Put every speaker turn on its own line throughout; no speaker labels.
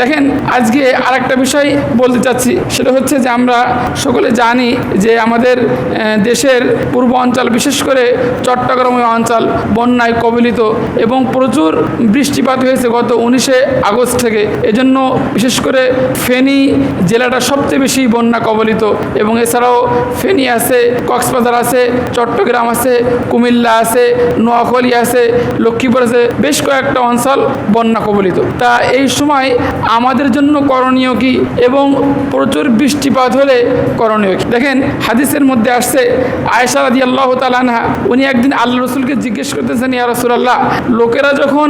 দেখেন, আজকে আরেকটা বিষয় বলতে চাচ্ছি। সেটা হচ্ছে যে আমরা সকলে জানি যে আমাদের দেশের পূর্ব অঞ্চল, বিশেষ করে চট্টগ্রাম অঞ্চল, বন্যায় কবলিত এবং প্রচুর বৃষ্টিপাত হয়েছে গত উনিশে আগস্ট থেকে। এজন্য বিশেষ করে ফেনী জেলাটা সবচেয়ে বেশি বন্যা কবলিত এবং এছাড়াও ফেনী আছে, কক্সবাজার আছে, চট্টগ্রাম আছে, কুমিল্লা আছে, নোয়াখালী আছে, লক্ষ্মীপুর আছে, বেশ কয়েকটা অঞ্চল বন্যা কবলিত। তা এই সময় আমাদের জন্য করণীয় কি এবং প্রচুর বৃষ্টিপাত হলে করণীয় কি? দেখেন, হাদিসের মধ্যে আসছে, আয়েশা রাদি আল্লাহ তালানহা উনি একদিন আল্লাহ রসুলকে জিজ্ঞেস করতেছেন, ইয়া রসুলাল্লাহ, লোকেরা যখন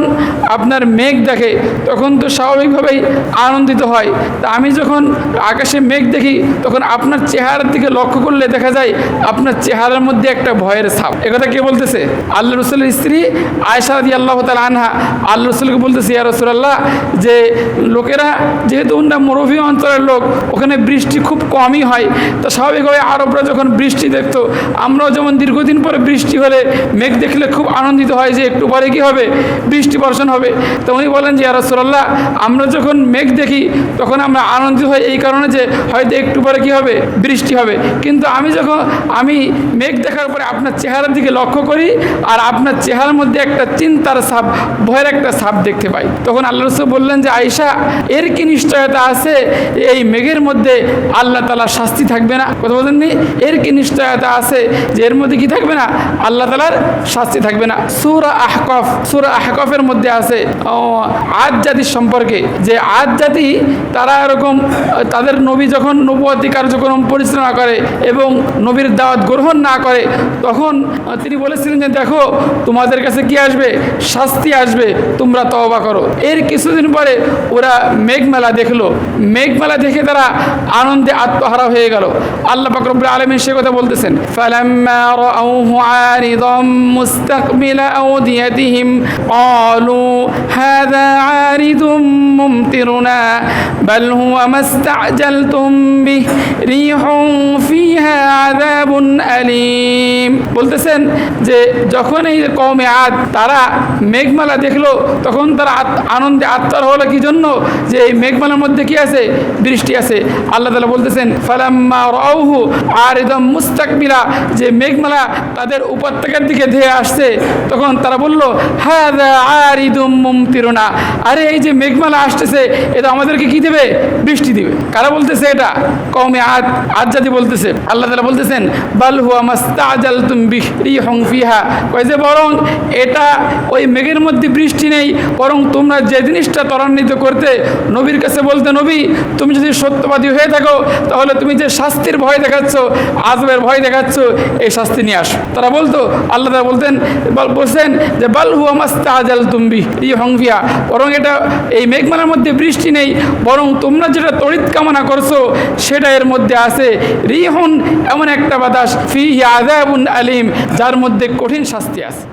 আপনার মেঘ দেখে, তখন তো স্বাভাবিকভাবেই আনন্দিত হয়। তা আমি যখন আকাশে মেঘ দেখি, তখন আপনার চেহারার দিকে লক্ষ্য করলে দেখা যায়, আপনার চেহারার মধ্যে একটা ভয়ের ছাপ। একথা কে বলতেছে? আল্লাহ রসুলের স্ত্রী আয়সা রাদি আল্লাহ তালা আনহা, আল্লাহ রসুলকে বলতেছে, ইয়া রসুলাল্লাহ, যে লোকেরা যেহেতু ওনারা মরুভূমি অঞ্চলের লোক, ওখানে বৃষ্টি খুব কমই হয়। তা স্বাভাবিকভাবে আরবরা যখন বৃষ্টি দেখতো, আমরাও যেমন দীর্ঘদিন পরে বৃষ্টি হলে মেঘ দেখলে খুব আনন্দিত হয় যে একটু পরে কী হবে? বৃষ্টি বর্ষণ হবে। তো উনি বলেন যে রসোল্লাহ আমরা যখন মেঘ দেখি, তখন আমরা আনন্দিত হই এই কারণে যে হয়তো একটু পরে কী হবে? বৃষ্টি হবে। কিন্তু আমি যখন, আমি মেঘ দেখার পরে আপনার চেহারার দিকে লক্ষ্য করি আর আপনার চেহারার মধ্যে একটা চিন্তার সাপ ভয়ের একটা সাপ দেখতে পাই। তখন আল্লাহ রসুল বললেন যে আয়সা এর কি নিশ্চয়তা আছে? এই মেঘের মধ্যে আল্লাহ তালার শাস্তি থাকবে না? কথা বলেননি? এর কি নিশ্চয়তা আছে যে এর মধ্যে কি থাকবে না? আল্লাহ তালার শাস্তি থাকবে না। সুরা আহকফ, সুরা আহকফের মধ্যে আছে আজ জাতির সম্পর্কে। যে আদ জাতি তারা এরকম, তাদের নবী যখন নবুয়াতি কার্যক্রম পরিচালনা করে এবং নবীর দাওয়াত গ্রহণ না করে, তখন তিনি বলেছিলেন যে, দেখো, তোমাদের কাছে কি আসবে? শাস্তি আসবে, তোমরা তওবা করো। এর কিছুদিন পরে ওরা মেঘমেলা দেখলো মেঘমেলা দেখে তারা আনন্দে আত্মহারা হয়ে গেল আল্লাহ পাকরবুল আলমিন সে কথা বলতেছেন فلما رأوه عارضا مستقبل أوديتهم قالوا هذا عارض ممطرنا بل هو ما استعجلتم به ريح فيها عذاب أليم বলতেছেন যে যখন এই কমে আদ তারা মেঘমালা দেখলো তখন তারা আত- আনন্দে আত্মার হলো কি জন্য যে এই মেঘমালার মধ্যে কি আছে? বৃষ্টি আছে। আল্লাহ তালা বলতেছেন, ফালাম্মা রাউহু আর একদম মুস্তাকবিলা যে মেঘমালা তাদের উপত্যকার দিকে ধেয়ে আসছে, তখন তারা বলল হ্যাঁ আর ইদুম মুমতিরুনা। আরে এই যে মেঘমালা আসতেছে, এটা আমাদেরকে কি দেবে? বৃষ্টি দিবে। কারা বলতেছে এটা? কমে আদ জাতি বলতেছে। আল্লাহ তালা বলতেছেন, বাল হুয়া মাস্তাজাল তুম বিহরি হং ফিহা। কয় যে, বরং এটা ওই মেঘের মধ্যে বৃষ্টি নেই, বরং তোমরা যে জিনিসটা ত্বরান্বিত করতে নবীর কাছে বলতে, নবী, তুমি যদি সত্যবাদী হয়ে থাকো, তাহলে তুমি যে শাস্তির ভয় দেখাচ্ছ আজবের ভয় দেখাচ্ছ, এই শাস্তি নিয়ে আসো। তারা বলতো, আল্লাহ তাআলা বলতেন বলছেন যে, বাল হুয়া মাস্তাজাল তুম্বি ই হংফিয়া। বরং এটা, এই মেঘমালার মধ্যে বৃষ্টি নেই, বরং তোমরা যেটা তড়িৎ কামনা করছ, সেটা এর মধ্যে আছে। রিহন এমন একটা বাতাস ফি আজাবুন আলিম, যার মধ্যে কঠিন শাস্তি আছে?